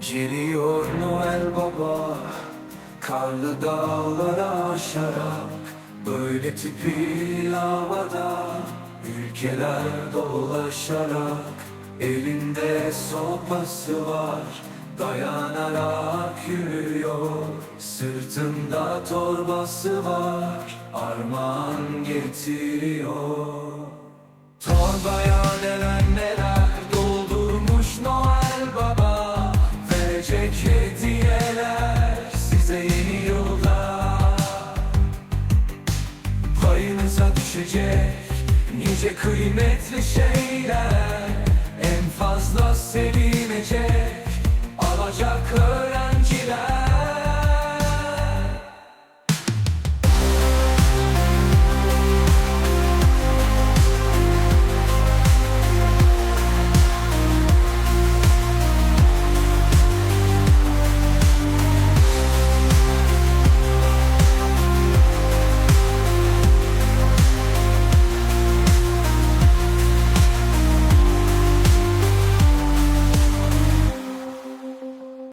Geliyor Noel Baba Karlı dağlara aşarak Böyle tipi havada Ülkeler dolaşarak Elinde sopası var Dayanarak yürüyor Sırtında torbası var Armağan getiriyor. Torbaya neler neler Düşecek nice kıymetli şeyler